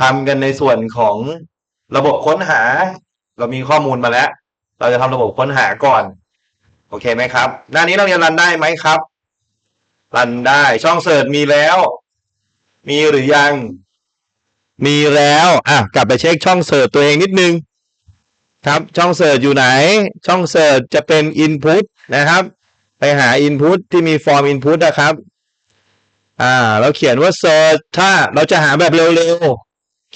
ทำกันในส่วนของระบบค้นหา เรามีข้อมูลมาแล้ว เราจะทำระบบค้นหาก่อน โอเคไหมครับ หน้านี้เราเรียนรันได้ไหมครับ รันได้ช่องเสิร์ชมีแล้ว มีหรือยัง มีแล้วอะกลับไปเช็คช่องเสิร์ชตัวเองนิดนึงครับ ช่องเสิร์ชอยู่ไหน ช่องเสิร์ชจะเป็น Input นะครับ ไปหา Input ที่มีฟอร์ม Input นะครับ อ่า เราเขียนว่า Search ถ้าเราจะหาแบบเร็ว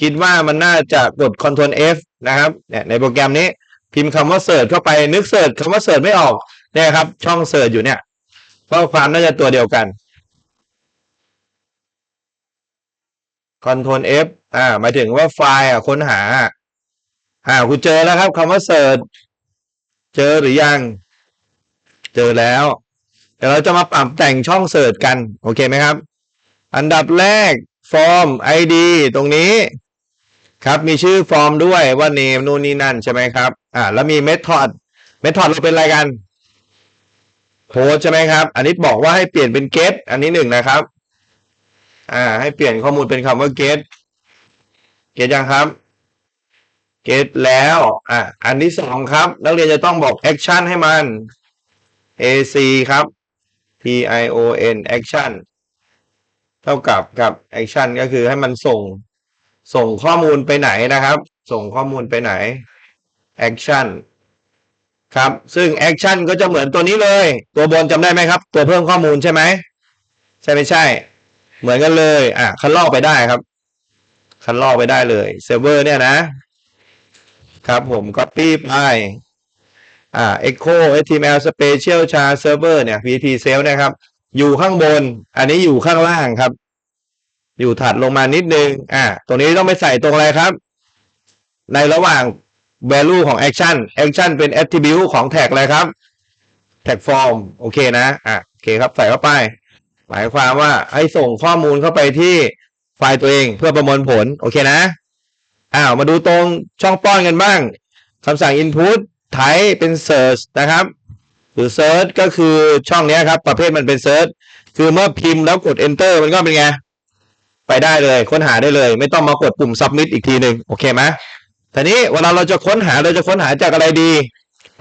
คิดว่ามันน่าจะกด Ctrl F นะครับเนี่ยในโปรแกรมนี้พิมพ์คำว่า Search เข้าไปนึก Search คำว่า Search ไม่ออกเนี่ยครับ ช่อง Search อยู่เนี่ยข้อความน่าจะตัวเดียวกัน Ctrl F อ่าหมายถึงว่าไฟล์อะค้นหา อ่าคุณเจอแล้วครับคำว่า Search เจอหรือยัง เจอแล้ว เดี๋ยวเราจะมาปรับแต่งช่องเสิร์ชกัน โอเคไหมครับ อันดับแรกฟอร์ม ID ตรงนี้ ครับมีชื่อฟอร์มด้วยว่า name นู่นนี่นั่นใช่ไหมครับ อ่า แล้วมี method method เราเป็นอะไรกันโพสใช่ไหมครับ อันนี้บอกว่าให้เปลี่ยนเป็น get อันนี้หนึ่งนะครับ อ่า ให้เปลี่ยนข้อมูลเป็นคำว่า get get ยังครับ get แล้ว อ่าอันที่สองครับ นักเรียนจะต้องบอก action ให้มัน AC ครับ P I O N action เท่ากับกับ action ก็คือให้มันส่ง ส่งข้อมูลไปไหนนะครับ ส่งข้อมูลไปไหน action ครับ ซึ่ง action ก็จะเหมือนตัวนี้เลย ตัวบนจำได้ไหมครับ ตัวเพิ่มข้อมูลใช่ไหม ใช่ไม่ใช่ เหมือนกันเลย อะ คันลอกไปได้ครับ คันลอกไปได้เลยเซิร์ฟเวอร์เนี่ยนะ ครับผม copy ไปอ่า Echo HTML Special Char Server เนี่ย PHP Cell นะครับ อยู่ข้างบน อันนี้อยู่ข้างล่างครับ อยู่ถัดลงมานิดนึง อ่า ตรงนี้ต้องไปใส่ตรงอะไรครับ ในระหว่าง value ของ action action เป็น attribute ของ tag อะไรครับ tag form โอเคนะ อะโอเคครับ ใส่เข้าไป หมายความว่าให้ส่งข้อมูลเข้าไปที่ไฟล์ตัวเองเพื่อประมวลผล โอเคนะ อ้าว มาดูตรงช่องป้อนกันบ้าง คำสั่ง input ไทยเป็น search นะครับ หรือ search ก็คือช่องนี้ครับ ประเภทมันเป็น search คือเมื่อพิมพ์แล้วกด enter มันก็เป็นไง ไปได้เลยค้นหาได้เลย ไม่ต้องมากดปุ่ม submit อีกทีหนึ่งโอเคไหมทีนี้เวลาเราจะค้นหาเราจะค้นหาจากอะไรดี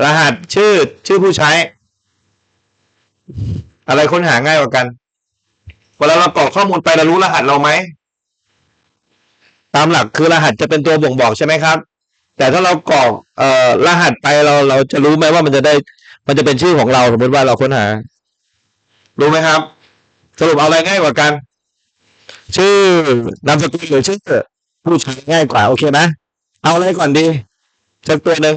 รหัสชื่อชื่อผู้ใช้ อะไรค้นหาง่ายกว่ากัน เวลาเรากรอกข้อมูลไปเรารู้รหัสเราไหมตามหลักคือรหัสจะเป็นตัวบ่งบอกใช่ไหมครับ แต่ถ้าเรากรอกเอ่อรหัสไปเราเราจะรู้ไหมว่ามันจะได้ มันจะเป็นชื่อของเราสมมติว่าเราค้นหา รู้ไหมครับ สรุปเอาอะไรง่ายกว่ากัน ชื่อนามสกุลหรือชื่อผู้ใช้ง่ายกว่า โอเคไหมเอาอะไรก่อนดีสักตัวหนึ่ง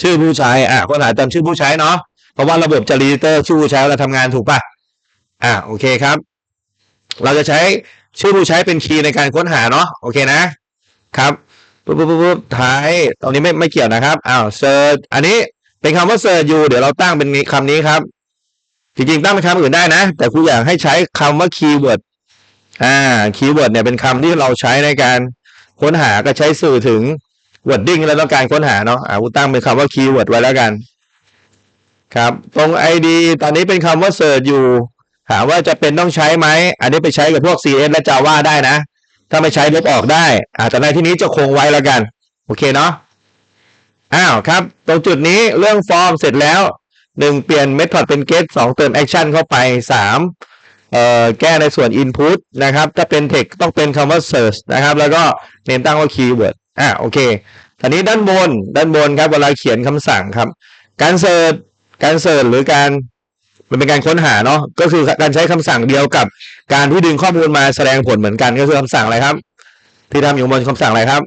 ชื่อผู้ใช้อะค้นหาตามชื่อผู้ใช้เนาะเพราะว่าระบบจะรีเตอร์ชื่อผู้ใช้เราทำงานถูกป่ะอะโอเคครับ เราจะใช้ชื่อผู้ใช้เป็นคีย์ในการค้นหาเนาะโอเคนะครับปุ๊บปุ๊บปุ๊บท้ายตรงนี้ไม่ไม่เกี่ยวนะครับอ้าวเซิร์ชอันนี้เป็นคำว่าเซิร์ชอยู่เดี๋ยวเราตั้งเป็นคำนี้ครับ จริงๆ ตั้งเป็นคำอื่นได้นะ แต่ครูอยากให้ใช้คำว่าคีย์เวิร์ด อ่าคีย์เวิร์ดเนี่ยเป็นคำที่เราใช้ในการค้นหาก็ใช้สื่อถึง wording แล้วต้องการค้นหาเนาะอ่าครูตั้งเป็นคำว่าคีย์เวิร์ดไว้แล้วกัน ครับ ตรง ID ตอนนี้เป็นคำว่าเสิร์ชอยู่ ถามว่าจะเป็นต้องใช้ไหม อันนี้ไปใช้กับพวก CS และ Java ได้นะ ถ้าไม่ใช้ลบออกได้อ่าแต่ในที่นี้จะคงไว้แล้วกัน โอเคเนาะอ้าวครับ ตรงจุดนี้เรื่องฟอร์มเสร็จแล้วหนึ่งเปลี่ยน method เป็น get สองเติม action เข้าไปสาม แก้ในส่วน input นะครับ ถ้าเป็น text ต้องเป็นคำว่า search นะครับ แล้วก็เน้นตั้งว่า keyword อ่าโอเคทีนี้ด้านบนด้านบนครับเวลาเขียนคำสั่งครับ การเสิร์ชการเสิร์ชหรือการมันเป็นการค้นหาเนาะก็คือการใช้คำสั่งเดียวกับ การที่ดึงข้อมูลมาแสดงผลเหมือนกันก็คือคำสั่งอะไรครับ ที่ทำอยู่บนคำสั่งอะไรครับ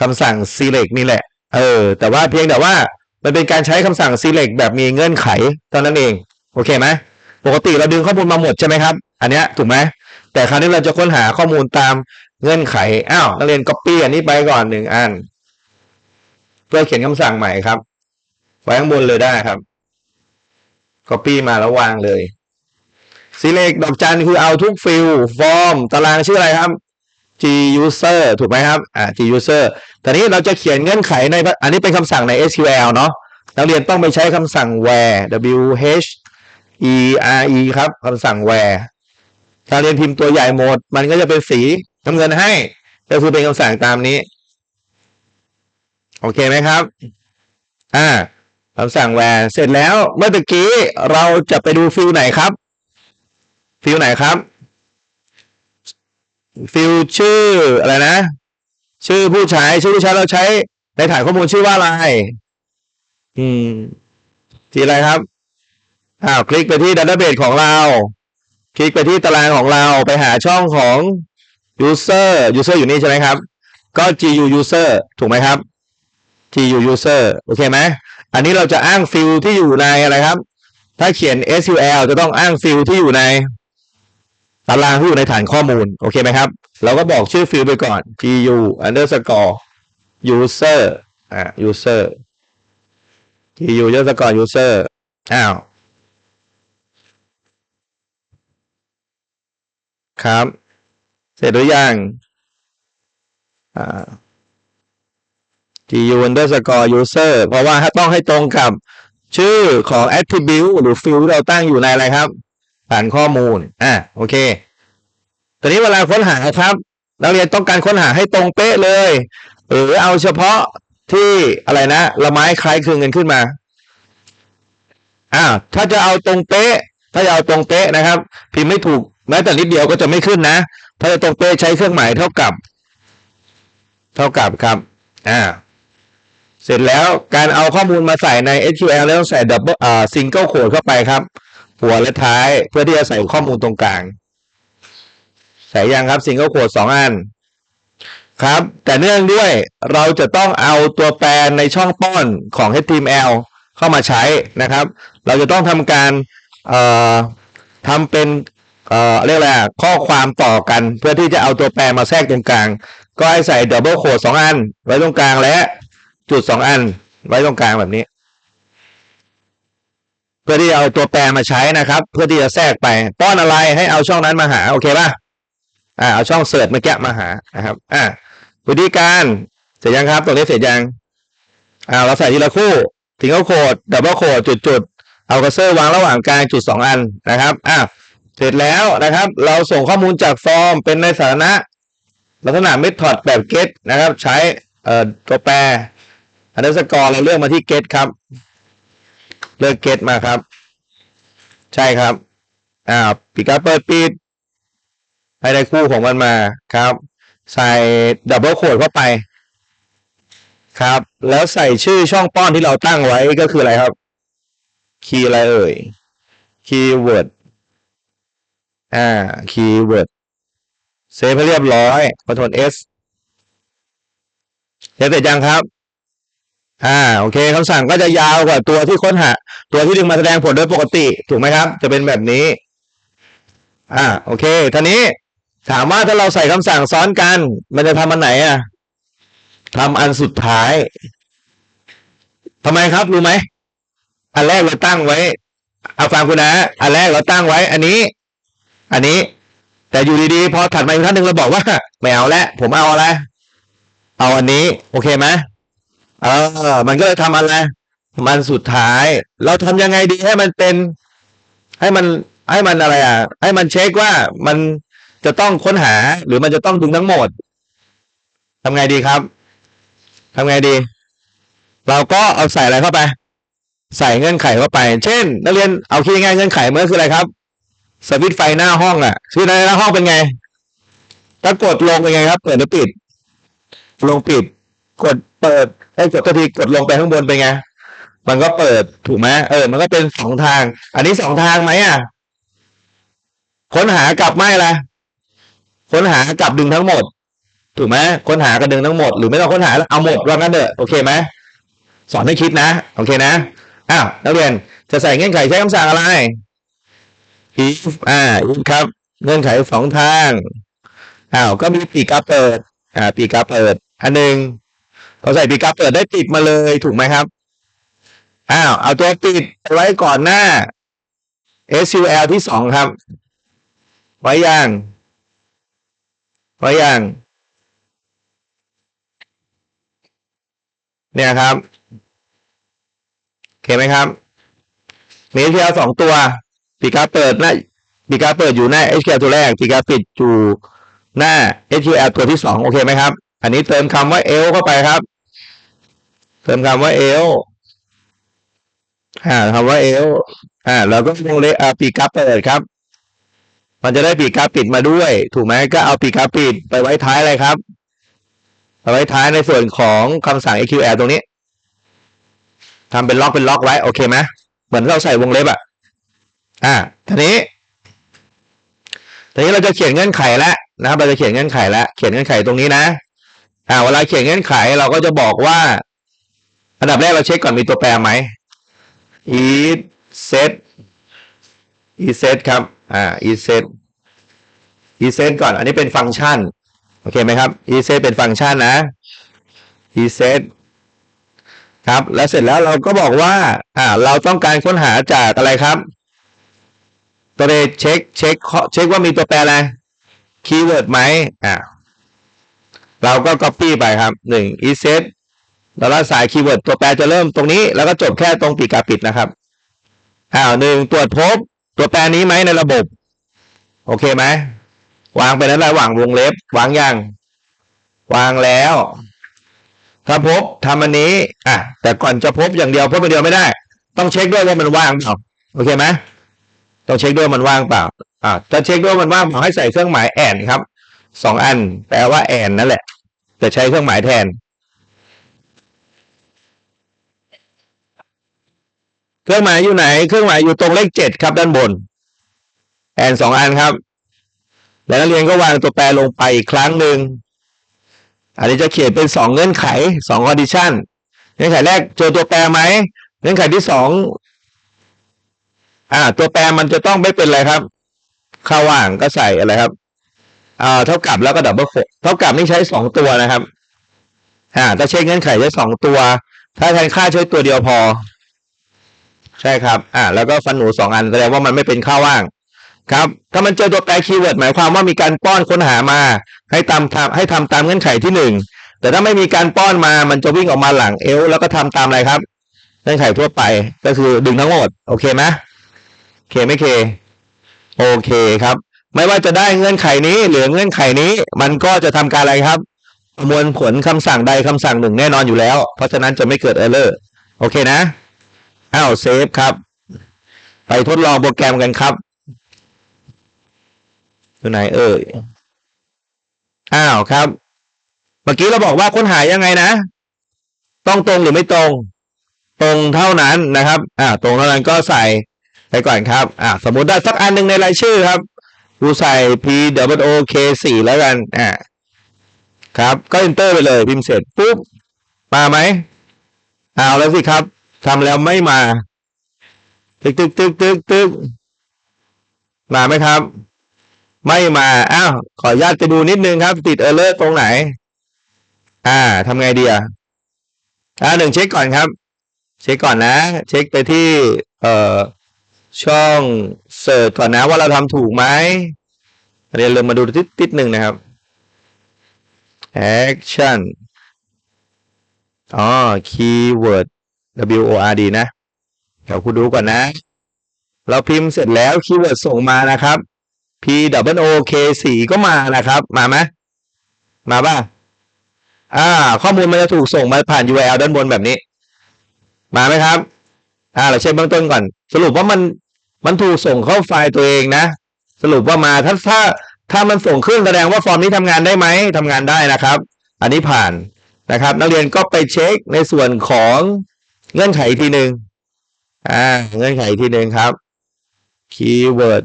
คำสั่ง select นี่แหละ เออ แต่ว่าเพียงแต่ว่ามันเป็นการใช้คำสั่ง select แบบมีเงื่อนไขเท่านั้นเอง โอเคไหม ปกติเราดึงข้อมูลมาหมดใช่ไหมครับ อันเนี้ยถูกไหมแต่คราวนี้เราจะค้นหาข้อมูลตามเงื่อนไขอ้าวนักเรียน copy อันนี้ไปก่อนหนึ่งอัน เพื่อเขียนคำสั่งใหม่ครับ ไว้ข้างบนเลยได้ครับ copy มาแล้ววางเลย select ดอกจันคือเอาทุกฟิลฟอร์มตารางชื่ออะไรครับ g user ถูกไหมครับอ่า g user ตอนนี้เราจะเขียนเงื่อนไขใน อันนี้เป็นคำสั่งใน SQL เนาะนักเรียนต้องไปใช้คำสั่ง where w h e r e ครับคำสั่ง where ถ้าเรียนพิมพ์ตัวใหญ่หมด มันก็จะเป็นสีน้ำเงินให้ ก็คือเป็นคำสั่งตามนี้ โอเคไหมครับ อ่าคำสั่งแวร์เสร็จแล้วเมื่อตะกี้เราจะไปดูฟิลไหนครับ ฟิลไหนครับ ฟิลชื่ออะไรนะ ชื่อผู้ใช้ชื่อผู้ใช้เราใช้ในฐานข้อมูลชื่อว่าอะไร อืมที่อะไรครับ อ้าวคลิกไปที่ดัตเตอร์เบสของเรา คลิกไปที่ตารางของเราไปหาช่องของ user user อยู่นี่ใช่ไหมครับ ก็ gu user ถูกไหมครับ gu user โอเคไหมอันนี้เราจะอ้างฟิลที่อยู่ในอะไรครับ ถ้าเขียน SQL จะต้องอ้างฟิลที่อยู่ในตารางที่อยู่ในฐานข้อมูล โอเคไหมครับ เราก็บอกชื่อฟิลไปก่อน gu underscore user อ่า user gu underscore user อ้าว ครับ เสร็จหรือยังอ่า gu underscore user เพราะว่าถ้าต้องให้ตรงกับชื่อของ attribute หรือ field ที่เราตั้งอยู่ในอะไรครับ ฐานข้อมูล อ่าโอเค ตอนนี้เวลาค้นหาครับ นักเรียนต้องการค้นหาให้ตรงเป๊ะเลย หรือเอาเฉพาะที่อะไรนะละไม้คล้ายคลึงกันขึ้นมา อ่าถ้าจะเอาตรงเป๊ะ ถ้าจะเอาตรงเป๊ะนะครับ พิมพ์ไม่ถูก แม้แต่นิดเดียวก็จะไม่ขึ้นนะถ้าจะตรงเป๊ะใช้เครื่องหมายเท่ากับ เท่ากับครับ อ่า เสร็จแล้วการเอาข้อมูลมาใส่ใน SQL แล้วต้องใส่ double อ่า single quote เข้าไปครับ หัวและท้ายเพื่อที่จะใส่ข้อมูลตรงกลาง ใส่ยังครับ single quote สองอันครับ แต่เนื่องด้วยเราจะต้องเอาตัวแปรในช่องป้อนของ HTML เข้ามาใช้นะครับ เราจะต้องทำการเอ่อทำเป็น เอ่อเรียกอะไรข้อความต่อกันเพื่อที่จะเอาตัวแปรมาแทรกตรงกลาง ก็ให้ใส่ double quote สองอัน ไว้ตรงกลางและจุดสองอัน ไว้ตรงกลางแบบนี้ เพื่อที่จะเอาตัวแปรมาใช้นะครับ เพื่อที่จะแทรกไปป้อนอะไรให้เอาช่องนั้นมาหาโอเคป่ะอ่าเอาช่องเสิร์ชเมื่อกี้มาหานะครับ อ่าวิธีการเสร็จยังครับตรงนี้เสร็จยังอ่าเราใส่ทีละคู่ถึงเอาโคดดับเบิลโคดจุดจุดเอากระเซอร์วางระหว่างกลางจุดสองอันนะครับอ่า เสร็จแล้วนะครับ เราส่งข้อมูลจากฟอร์มเป็นในสถานะ ลักษณะเมธอดแบบ get นะครับ ใช้ตัวแปรอันดับสกอร์เราเลือกมาที่ get ครับ เลือก get มาครับ ใช่ครับอ่าปิดการเปิดปิดให้ได้คู่ของมันมาครับ ใส่ดับเบิลโคดเข้าไปครับ แล้วใส่ชื่อช่องป้อนที่เราตั้งไว้ก็คืออะไรครับ คีย์อะไรเอ่ยคีย์เวิร์ด อ่าคีย์เวิร์ดเซฟให้เรียบร้อยคอนโทรล S เสร็จเสร็จยังครับ อ่า โอเคคำสั่งก็จะยาวกว่าตัวที่ค้นหา ตัวที่ดึงมาแสดงผลโดยปกติ ถูกไหมครับ จะเป็นแบบนี้ อ่า โอเคท่านี้ ถามว่าถ้าเราใส่คำสั่งซ้อนกัน มันจะทำอันไหนอะทำอันสุดท้ายทำไมครับ รู้ไหม อันแรกเราตั้งไว้ เอาฟังคุณนะ อันแรกเราตั้งไว้ อันนี้ อันนี้ แต่อยู่ดีๆพอถัดมาอีกท่านหนึ่งเราบอกว่าไม่เอาแล้วผมเอาอะไรเอาอันนี้ โอเคไหมเออ มันก็เลยทำอะไรมันสุดท้าย เราทำยังไงดีให้มันเป็น ให้มันให้มันอะไรอะ ให้มันเช็คว่ามันจะต้องค้นหา หรือมันจะต้องดึงทั้งหมดทำไงดีครับทำไงดี เราก็เอาใส่อะไรเข้าไป ใส่เงื่อนไขเข้าไป เช่น นักเรียนเอาคิดง่ายเงื่อนไขเมันก็คืออะไรครับ สวิตไฟหน้าห้องอะสวิตไฟหน้าห้องเป็นไง ถ้ากดลงเป็นไงครับ เปิดหรือปิด ลงปิด กดเปิดให้กดทีกดลงไปข้างบนเป็นไง มันก็เปิดถูกไหมเออ มันก็เป็นสองทาง อันนี้สองทางไหมอะ ค้นหากับไม่ละค้นหากับดึงทั้งหมด ถูกไหมค้นหากับดึงทั้งหมด หรือไม่ต้องค้นหาเอาหมดว่างั้นเถอะโอเคไหมสอนให้คิดนะ โอเคนะอ้าวนักเรียนจะใส่เงื่อนไขใช้คำสั่งอะไร if อ่า if ครับ เงื่อนไขสองทางอ้าวก็มีปีกาเปิด อ่า ปีกาเปิด อันหนึ่งพอใส่ปีกาเปิดได้ปิดมาเลยถูกไหมครับอ้าวเอาตัวปิดไว้ก่อนหน้า SQL ที่สองครับ ไว้ยังไว้ยังเนี่ยครับ โอเคไหมครับมี SQL สองตัว ปีกาเปิดหน้าปีกาเปิดอยู่หน้า SQL ตัวแรกปีกาปิดอยู่หน้า SQL ตัวที่สองโอเคไหมครับ อันนี้เติมคำว่า L เข้าไปครับ เติมคำว่า L อ่าคำว่า L อ่าแล้วก็วงเล็บอ่าปีกาเปิดครับ มันจะได้ปีกาปิดมาด้วย ถูกไหมก็เอาปีกาปิดไปไว้ท้ายอะไรครับไปไว้ท้ายในส่วนของคำสั่ง SQL ตรงนี้ทำเป็นล็อกเป็นล็อกไว้โอเคไหมเหมือนเราใส่วงเล็บอะ อ่าทีนี้ทีนี้เราจะเขียนเงื่อนไขแล้วนะครับ เราจะเขียนเงื่อนไขแล้วเขียนเงื่อนไขตรงนี้นะ อ่า เวลาเขียนเงื่อนไขเราก็จะบอกว่า อันดับแรกเราเช็คก่อนมีตัวแปรไหม is set is set ครับ อ่า is set is set ก่อน อันนี้เป็นฟังก์ชัน โอเคไหมครับ is set เป็นฟังก์ชันนะ is set ครับ แล้วเสร็จแล้วเราก็บอกว่า อ่า เราต้องการค้นหาจากอะไรครับ ตัวเลขเช็คเช็คเช็คว่ามีตัวแปรอะไรคีย์เวิร์ดไหมอ่าเราก็ copy ไปครับหนึ่ง is set แล้วก็สายคีย์เวิร์ดตัวแปรจะเริ่มตรงนี้ แล้วก็จบแค่ตรงปีกกาปิดนะครับอ้าวหนึ่งตรวจพบตัวแปรนี้ไหมในระบบ โอเคไหมวางไปนั้นระหว่างวงเล็บ วางยังวางแล้ว ถ้าพบทำอันนี้ อะ แต่ก่อนจะพบอย่างเดียวพบอย่างเดียวไม่ได้ ต้องเช็คด้วยว่ามันว่างเปล่าโอเคไหม ต้องเช็คด้วยมันว่างเปล่า อ่าจะเช็คด้วยมันว่างเปล่าให้ใส่เครื่องหมายแอนครับสองอัน แปลว่าแอนนั่นแหละ แต่ใช้เครื่องหมายแทน เครื่องหมายอยู่ไหน เครื่องหมายอยู่ตรงเลขเจ็ดครับด้านบน แอนสองอันครับ แล้วนักเรียนก็วางตัวแปรลงไปอีกครั้งหนึ่งอันนี้จะเขียนเป็นสองเงื่อนไขสองคอนดิชันเงื่อนไขแรกเจอตัวแปรไหมเงื่อนไขที่สอง อ่า ตัวแปรมันจะต้องไม่เป็นอะไรครับข้าว่างก็ใส่อะไรครับอ่าเท่ากับแล้วก็ดับเบิลโคเท่ากับนี่ใช้สองตัวนะครับอ่าถ้าเช็คเงื่อนไขใช้สองตัว ถ้าแทนค่าใช้ตัวเดียวพอ ใช่ครับ อ่า แล้วก็ฟันหนูสองอันแสดงว่ามันไม่เป็นค่าว่าง ครับ ถ้ามันเจอตัวแปรคีย์เวิร์ดหมายความว่ามีการป้อนค้นหามา ให้ตามทำให้ทำตามเงื่อนไขที่หนึ่งแต่ถ้าไม่มีการป้อนมามันจะวิ่งออกมาหลังเอลแล้วก็ทำตามอะไรครับ เงื่อนไขทั่วไปก็คือดึงทั้งหมด โอเคไหม เคไม่เค โอเคครับ ไม่ว่าจะได้เงื่อนไขนี้ หรือเงื่อนไขนี้ มันก็จะทำการอะไรครับ ประมวลผลคำสั่งใดคำสั่งหนึ่งแน่นอนอยู่แล้ว เพราะฉะนั้นจะไม่เกิดเออร์เลอร์โอเคนะอ้าวเซฟครับ ไปทดลองโปรแกรมกันครับอยู่ไหนเอ่ยอ้าวครับ เมื่อกี้เราบอกว่าค้นหายังไงนะ ต้องตรงหรือไม่ตรง ตรงเท่านั้นนะครับ อ่า ตรงเท่านั้นก็ใส่ ไปก่อนครับ อ่า สมมติได้สักอันหนึ่งในรายชื่อครับดูใส่ p w o k สี่แล้วกัน อ่า ครับ ก็ enter ไปเลย พิมพ์เสร็จปุ๊บ มาไหมเอาแล้วสิครับทำแล้วไม่มา ตึกตึกตึกตึกตึกมาไหมครับ ไม่มา อ้าว ขออนุญาตไปดูนิดนึงครับ ติดเออร์เลอร์ตรงไหน อ่าทำไงดีอะอ่าหนึ่งเช็คก่อนครับ เช็คก่อนนะ เช็คไปที่ เอ่อ ช่องเสิร์ชก่อนนะว่าเราทำถูกไหมเรียนเริ่มมาดูติดติดหนึ่งนะครับ action อ๋อ keyword w o r d นะ เดี๋ยวคุณดูก่อนนะ เราพิมพ์เสร็จแล้วคีย์เวิร์ดส่งมานะครับ p w o k สีก็มานะครับ มาไหมมาป่ะ อ่า ข้อมูลมันจะถูกส่งมาผ่าน URL ด้านบนแบบนี้ มาไหมครับ อ่า เราเช็คเบื้องต้นก่อน สรุปว่ามันมันถูกส่งเข้าไฟล์ตัวเองนะ สรุปว่ามาถ้าถ้าถ้ามันส่งขึ้นแสดงว่าฟอร์มนี้ทำงานได้ไหมทำงานได้นะครับ อันนี้ผ่านนะครับ นักเรียนก็ไปเช็คในส่วนของเงื่อนไขอีกทีหนึ่งอ่าเงื่อนไขอีกทีหนึ่งครับ keyword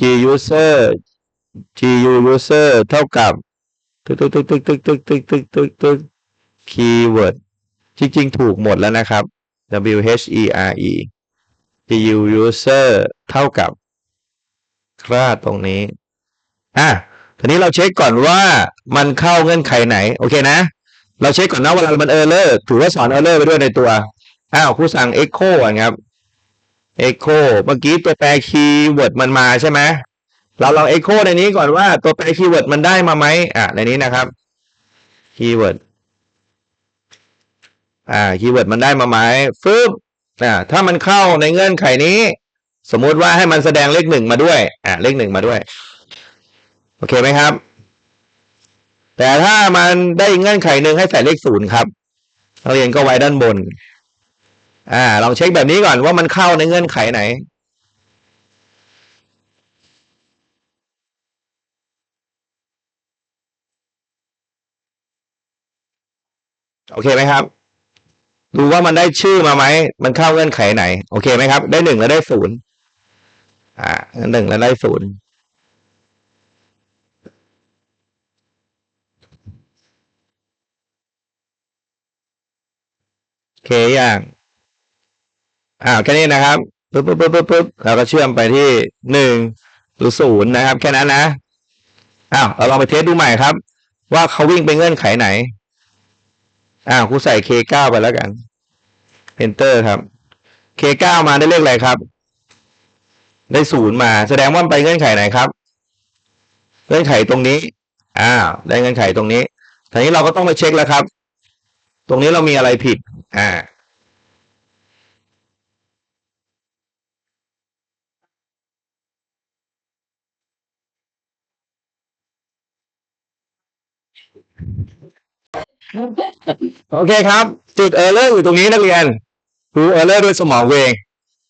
g user g u user เท่ากับตึกตึกตึกตึกตึกตึกตึกตึกตึกตึก keyword จริงๆ ถูกหมดแล้วนะครับ w h e r e g u user เท่ากับค่าตรงนี้ อะทีนี้เราเช็คก่อนว่ามันเข้าเงื่อนไขไหน โอเคนะ เราเช็คก่อนนะเวลามันเออร์เลอร์ถือว่าสอนเออร์เลอร์ไปด้วยในตัว อ้าวครูสั่ง echo อะครับ echo เมื่อกี้ตัวแปรคีย์เวิร์ดมันมาใช่ไหมเราลอง echo ในนี้ก่อนว่าตัวแปรคีย์เวิร์ดมันได้มาไหมอะในนี้นะครับคีย์เวิร์ดอ่าคีย์เวิร์ดมันได้มาไหมฟึบ อ่าถ้ามันเข้าในเงื่อนไขนี้ สมมุติว่าให้มันแสดงเลขหนึ่งมาด้วยอ่าเลขหนึ่งมาด้วย โอเคไหมครับ แต่ถ้ามันได้เงื่อนไขหนึ่งให้ใส่เลขศูนย์ครับนักเรียนก็ไว้ด้านบน อ่า ลองเช็คแบบนี้ก่อนว่ามันเข้าในเงื่อนไขไหนโอเคไหมครับ ดูว่ามันได้ชื่อมาไหม มันเข้าเงื่อนไขไหน โอเคไหมครับ ได้หนึ่งแล้วได้ศูนย์อ่าหนึ่งแล้วได้ศูนย์โอเคอย่างอ่าแค่นี้นะครับปึ๊บปึ๊บปึ๊บปึ๊บปึ๊บเราก็เชื่อมไปที่หนึ่งหรือศูนย์นะครับ แค่นั้นนะอ้าวเราลองไปเทสดูใหม่ครับ ว่าเขาวิ่งไปเงื่อนไขไหน อ้าครูใส่ K9 ไปแล้วกัน Enter ครับ K9 มาได้เลขอะไรครับ ได้ศูนย์มา แสดงว่าไปเงื่อนไขไหนครับ เงื่อนไขตรงนี้อ้าได้เงื่อนไขตรงนี้ทีนี้เราก็ต้องไปเช็คแล้วครับ ตรงนี้เรามีอะไรผิด อ่า โอเคครับ จุดเออร์เลอร์อยู่ตรงนี้นักเรียนดูเออร์เลอร์ด้วยสมองเวง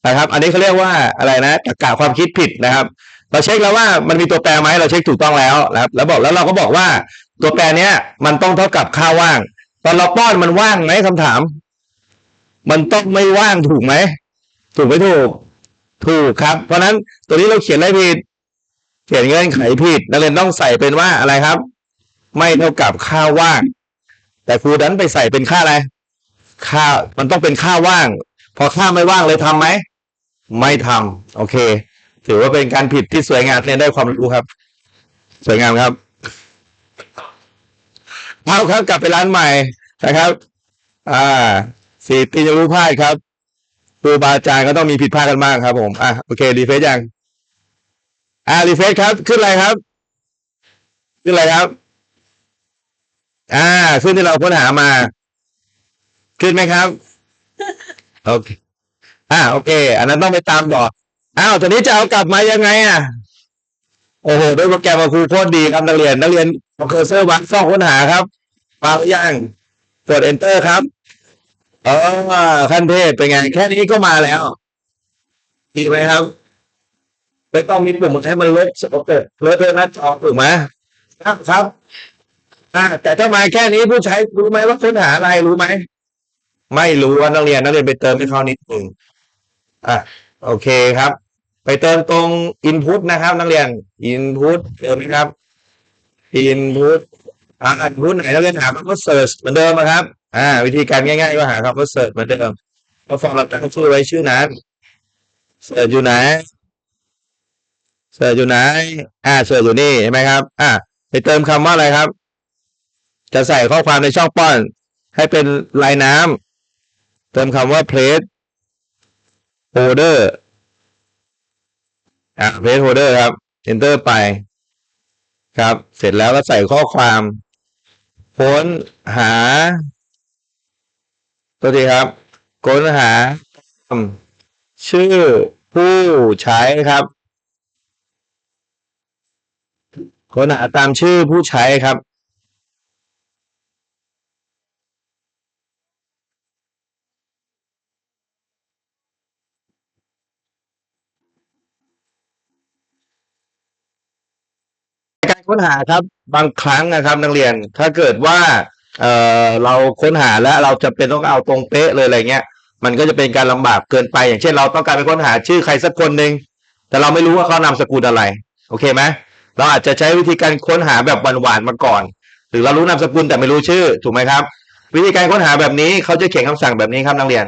นะครับ อันนี้เขาเรียกว่าอะไรนะตรรกะความคิดผิดนะครับ เราเช็คแล้วว่ามันมีตัวแปรไหมเราเช็คถูกต้องแล้วนะครับ แล้วบอกแล้วเราก็บอกว่าตัวแปรเนี้ย มันต้องเท่ากับค่าว่าง ตอนเราป้อนมันว่างไหมคำถาม มันต้องไม่ว่างถูกไหมถูกไม่ถูก ถูกครับ เพราะฉะนั้นตัวนี้เราเขียนอะไรผิด เขียนเงื่อนไขผิดนักเรียนต้องใส่เป็นว่าอะไรครับ ไม่เท่ากับค่าว่าง แต่ครูดันไปใส่เป็นค่าอะไร ค่ามันต้องเป็นค่าว่าง พอค่าไม่ว่างเลยทำไหม ไม่ทำโอเค ถือว่าเป็นการผิดที่สวยงามเรียนได้ความรู้ครับ สวยงามครับเอาครับกลับไปร้านใหม่นะครับ อ่าสี่ปีจะรู้พลาดครับครูบาอาจารย์ก็ต้องมีผิดพลาดกันบ้างครับ ผมอะโอเครีเฟซยังอ่ารีเฟซครับ ขึ้นอะไรครับ ขึ้นอะไรครับ อ่าขึ้นที่เราค้นหามา ขึ้นไหมครับ โอเค อ่า โอเค อันนั้นต้องไปตามต่ออ้าวตอนนี้จะเอากลับมายังไง อะ โอ้โหด้วยโปรแกรมครูโคตรดีครับนักเรียนนักเรียนเอาเคอร์เซอร์วางซ่องค้นหาครับวางหรือยังกด enter ครับ เออขั้นเทพเป็นไง แค่นี้ก็มาแล้วดีไหมครับไม่ต้องมีปุ่มให้มันลดโอเคลดเลยหน้าจอถูกไหมครับ อ่าแต่ถ้ามาแค่นี้ผู้ใช้รู้ไหมว่าค้นหาอะไรรู้ไหม ไม่รู้ว่านักเรียนนักเรียนไปเติมให้เขานิดหนึ่งอะโอเคครับ ไปเติมตรง input นะครับ นักเรียน input เติมไหมครับ input อ่า input ไหนนักเรียนหาคำว่า search เหมือนเดิมนะครับ อ่า วิธีการง่ายๆก็หาคำว่า search เหมือนเดิมก็ฟอร์มเราตั้งชื่อไว้ชื่อนั้น search อยู่ไหน search อยู่ไหน อ่า search อยู่นี่เห็นไหมครับ อ่าไปเติมคำว่าอะไรครับ จะใส่ข้อความในช่องป้อน ให้เป็นลายน้ำเติมคำว่า place holder อะ place holder ครับ enter ไป ครับ เสร็จแล้วก็ใส่ข้อความค้นหา ตัวทีครับค้นหา ชื่อผู้ใช้ครับค้นหาตามชื่อผู้ใช้ครับ ค้นหาครับบางครั้งนะครับนักเรียนถ้าเกิดว่าเออเราค้นหาแล้วเราจะเป็นต้องเอาตรงเป๊ะเลยอะไรเงี้ย มันก็จะเป็นการลำบากเกินไป อย่างเช่น เราต้องการไปค้นหาชื่อใครสักคนหนึ่งแต่เราไม่รู้ว่าเขานามสกุลอะไร โอเคไหมเราอาจจะใช้วิธีการค้นหาแบบหวานๆมาก่อน หรือเรารู้นามสกุลแต่ไม่รู้ชื่อ ถูกไหมครับ วิธีการค้นหาแบบนี้เขาจะเขียนคำสั่งแบบนี้ครับนักเรียน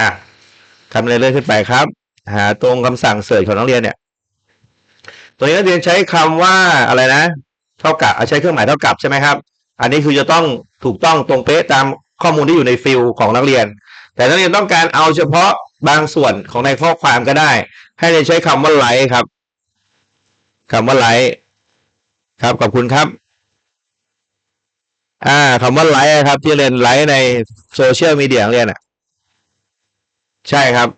อะทำเรื่อยๆขึ้นไปครับ หาตรงคำสั่งเสิร์ชของนักเรียนเนี่ย ตัวนี้นักเรียนใช้คำว่าอะไรนะ เท่ากับใช้เครื่องหมายเท่ากับใช่ไหมครับ อันนี้คือจะต้องถูกต้องตรงเป๊ะตามข้อมูลที่อยู่ในฟิลของนักเรียน แต่นักเรียนต้องการเอาเฉพาะบางส่วนของในข้อความก็ได้ ให้เรียนใช้คำว่าไลค์ครับคำว่าไลค์ครับขอบคุณครับอ่าคำว่าไลค์ครับ ที่เรียนไลค์ในโซเชียลมีเดียของเรียนอะ ใช่ครับ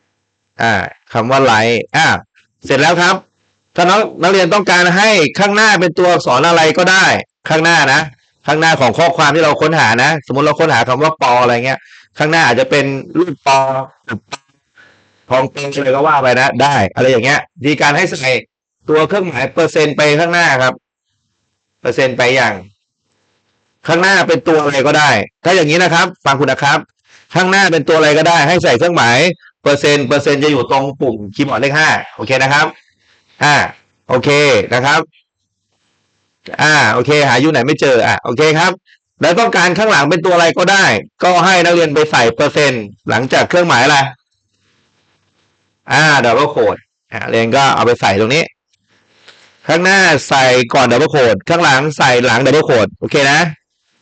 อ่าคำว่าไลค์อ่าเสร็จแล้วครับ ถ้าน้องนักเรียนต้องการให้ข้างหน้าเป็นตัวอักษรอะไรก็ได้ ข้างหน้านะ ข้างหน้าของข้อความที่เราค้นหานะ สมมติเราค้นหาคำว่าปออะไรเงี้ย ข้างหน้าอาจจะเป็นรูปปอทองเป็นอะไรก็ว่าไปนะ ได้ อะไรอย่างเงี้ยดีการให้ใส่ตัวเครื่องหมายเปอร์เซ็นต์ไปข้างหน้าครับ เปอร์เซ็นต์ไปอย่าง ข้างหน้าเป็นตัวอะไรก็ได้ ถ้าอย่างนี้นะครับ ฟังคุณนะครับ ข้างหน้าเป็นตัวอะไรก็ได้ ให้ใส่เครื่องหมายเปอร์เซ็นต์เปอร์เซ็นต์จะอยู่ตรงปุ่มคีย์บอร์ดเลขห้าโอเคนะครับ อ่า โอเคนะครับ อ่า โอเค หาอยู่ไหนไม่เจอ อะ โอเคครับ แล้วต้องการข้างหลังเป็นตัวอะไรก็ได้ ก็ให้นักเรียนไปใส่เปอร์เซ็นต์หลังจากเครื่องหมายอะไรอ่าดับเบิลโคดอ่าเรียนก็เอาไปใส่ตรงนี้ ข้างหน้าใส่ก่อนดับเบิลโคดข้างหลังใส่หลังดับเบิลโคดโอเคนะ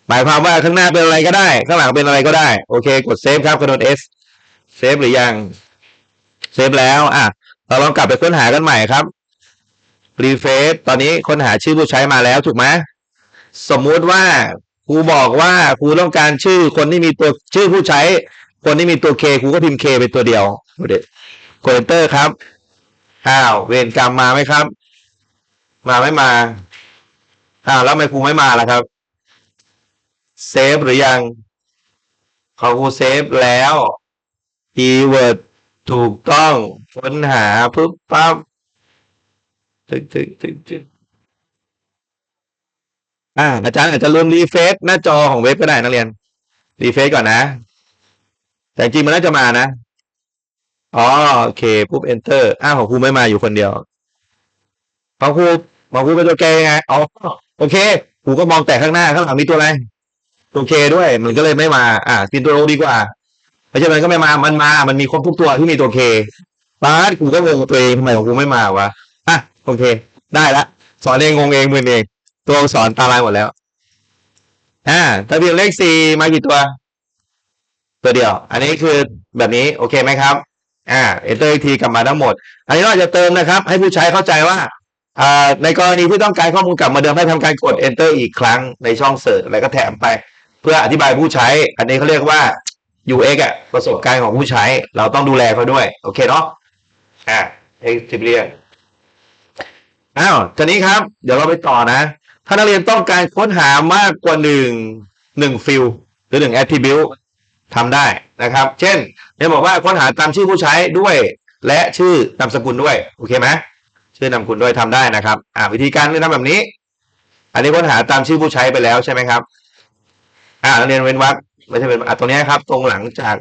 หมายความว่าข้างหน้าเป็นอะไรก็ได้ ข้างหลังเป็นอะไรก็ได้ โอเค กดเซฟครับกระโดด S เซฟหรือยัง เซฟแล้ว อะ เราลองกลับไปค้นหากันใหม่ครับ รีเฟซตอนนี้ค้นหาชื่อผู้ใช้มาแล้วถูกไหมสมมุติว่าครูบอกว่าครูต้องการชื่อคนที่มีตัวชื่อผู้ใช้ คนที่มีตัวเคครูก็พิมพ์เคเป็นตัวเดียวดูดิกด enter ครับอ้าวเวรกรรมมาไหมครับ มาไม่มาอ้าวแล้วทำไมครูไม่มาล่ะครับเซฟหรือยังของครูเซฟแล้วคีย์เวิร์ดถูกต้องค้นหาปุ๊บปั๊บ ตึกตึกตึกตึกอ่าอาจารย์อาจจะลืมรีเฟซหน้าจอของเว็บก็ได้นักเรียน รีเฟซก่อนนะ แต่จริงมันน่าจะมานะอ๋อโอเคปุ๊บ enter อ้าวของครูไม่มาอยู่คนเดียวของครูของครูเป็นตัวแกไงอ๋อโอเคครูก็มองแต่ข้างหน้าข้างหลังมีตัวอะไรตัวเคด้วย มันก็เลยไม่มา อ่ากินตัวโอดีกว่าไม่ใช่มันก็ไม่มามันมา มันมีครบทุกตัวที่มีตัวเคป้าดกูก็งงตัวเองทำไมของกูไม่มาวะ โอเค ได้ละ สอนเองงงเองมือเอง ตัวอักษรตาลายหมดแล้วอ่าทะเบียนเลขสี่มากี่ตัว ตัวเดียว อันนี้คือแบบนี้โอเคไหมครับ อ่า enter อีกทีกลับมาทั้งหมด อันนี้เราจะเติมนะครับ ให้ผู้ใช้เข้าใจว่าอ่าในกรณีที่ต้องการข้อมูลกลับมาเดิมให้ทำการกด enter อีกครั้งในช่องเสิร์ชอะไรก็แถมไป เพื่ออธิบายผู้ใช้ อันนี้เขาเรียกว่า UX อะประสบการณ์ของผู้ใช้ เราต้องดูแลเขาด้วย โอเคเนาะอ่า experience อ้ อาวทีนี้ครับ เดี๋ยวเราไปต่อนะ ถ้านักเรียนต้องการค้นหามากกว่าหนึ่งหนึ่งฟิลหรือหนึ่ง attribute ทำได้นะครับ เช่นเนี่ยบอกว่าค้นหาตามชื่อผู้ใช้ด้วย และชื่อนามสกุลด้วย โอเคไหมชื่อนามสกุลด้วยทำได้นะครับ อ่าวิธีการทำแบบนี้ อันนี้ค้นหาตามชื่อผู้ใช้ไปแล้วใช่ไหมครับ อ่านักเรียนเว้นวรรคไม่ใช่เป็นอะตรงนี้ครับ ตรงหลังจาก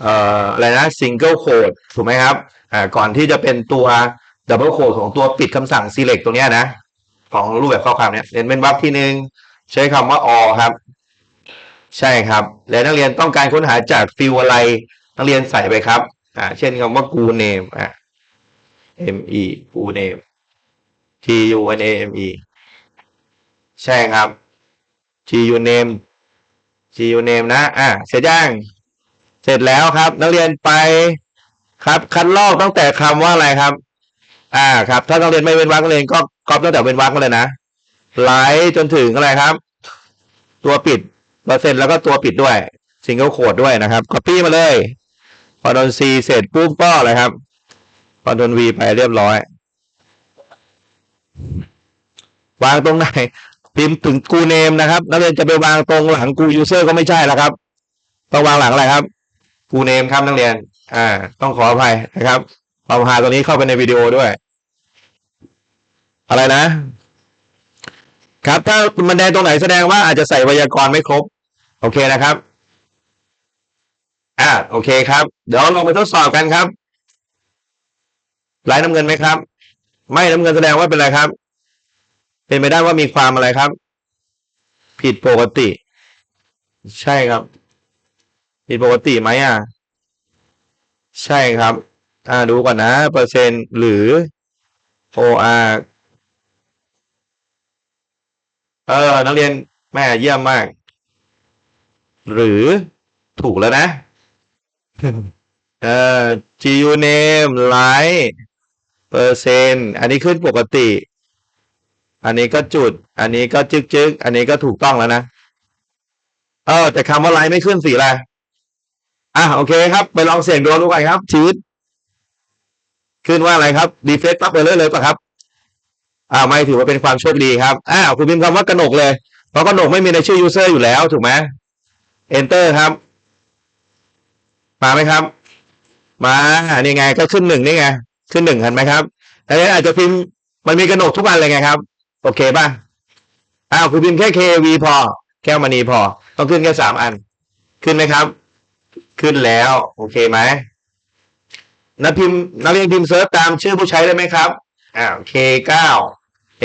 เอ่ออะไรนะ single quote ถูกไหมครับ อ่าก่อนที่จะเป็นตัว double quote ของตัวปิดคำสั่ง select ตรงนี้นะ ของรูปแบบข้อความเนี้ยเรียนเป็นวรรคที่หนึ่งใช้คำว่า or ครับ ใช่ครับ และนักเรียนต้องการค้นหาจากฟิลอะไร นักเรียนใส่ไปครับ อ่า เช่นคำว่ากู name อะ m e กู name t u n a m e ใช่ครับ t u name t u name นะ อ่าเสร็จยังเสร็จแล้วครับ นักเรียนไปครับ คัดลอกตั้งแต่คำว่าอะไรครับ อ่าครับ ถ้านักเรียนไม่เว้นวรรคนักเรียนก็ก๊อปตั้งแต่เว้นวรรคมาเลยนะไล่จนถึงอะไรครับ ตัวปิดเปอร์เซ็นต์แล้วก็ตัวปิดด้วยซิงเกิลโคดด้วยนะครับค o ปี้มาเลยพอโดน C เสร็จปุ๊บก็อะไรครับพอโดน V ไปเรียบร้อย วางตรงไหนพิมพ์ถึงกูเนมนะครับนักเรียนจะไปวางตรงหลังกูยูเซอร์ก็ไม่ใช่แล้วครับต้องวางหลังอะไรครับกูเนมครับนักเรียน อ่า ต้องขออภัยนะครับเอาหาตัวนี้เข้าไปในวิดีโอด้วย อะไรนะ ครับ ถ้ามันแดงตรงไหนแสดงว่าอาจจะใส่ไวยากรณ์ไม่ครบ โอเคนะครับ อ่าโอเคครับ เดี๋ยวลองไปทดสอบกันครับไลน์น้ำเงินไหมครับ ไม่น้ำเงินแสดงว่าเป็นอะไรครับ เป็นไปได้ว่ามีความอะไรครับ ผิดปกติ ใช่ครับ ผิดปกติไหมอะ ใช่ครับ อ่าดูก่อนนะ เปอร์เซ็นต์หรือ OR เออ นักเรียนแม่เยี่ยมมาก หรือถูกแล้วนะ เออ GU name light เปอร์เซ็นต์อันนี้ขึ้นปกติ อันนี้ก็จุด อันนี้ก็จึกจึกอันนี้ก็ถูกต้องแล้วนะ เออ แต่คำว่าไลท์ไม่ขึ้นสีอะไรอะโอเคครับ ไปลองเสียงดวงดูกันครับชีวิตขึ้นว่าอะไรครับ ดีเฟกต์ปั๊บไปเลยเลยป่ะครับ อ่าไม่ถือว่าเป็นความโชคดีครับอ่าคุณพิมพ์คำว่ากระหนกเลย เพราะกระหนกไม่มีในชื่อ user อยู่แล้วถูกไหม enter ครับ มาไหมครับ มานี่ไงก็ขึ้นหนึ่งนี่ไงขึ้นหนึ่งเห็นไหมครับแต่นี้อาจจะพิมพ์มันมีกระหนกทุกอันเลยไงครับ โอเคป่ะอ้าวคือพิมพ์แค่ KV พอ แก้วมณีพอ ต้องขึ้นแค่สามอัน ขึ้นไหมครับ ขึ้นแล้ว โอเคไหมนักพิมพ์นักเรียนพิมพ์เซิร์ชตามชื่อผู้ใช้ได้ไหมครับอ้าว K9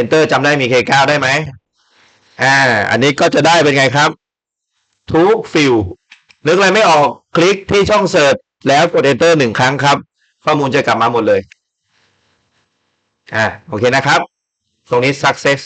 Enter จำได้มี K9 ได้ไหมอ่า อันนี้ก็จะได้เป็นไงครับ ทุกฟิลนึกอะไรไม่ออกคลิกที่ช่องเสิร์ชแล้วกด Enter หนึ่งครั้งครับ ข้อมูลจะกลับมาหมดเลย อ่า โอเคนะครับ ตรงนี้ success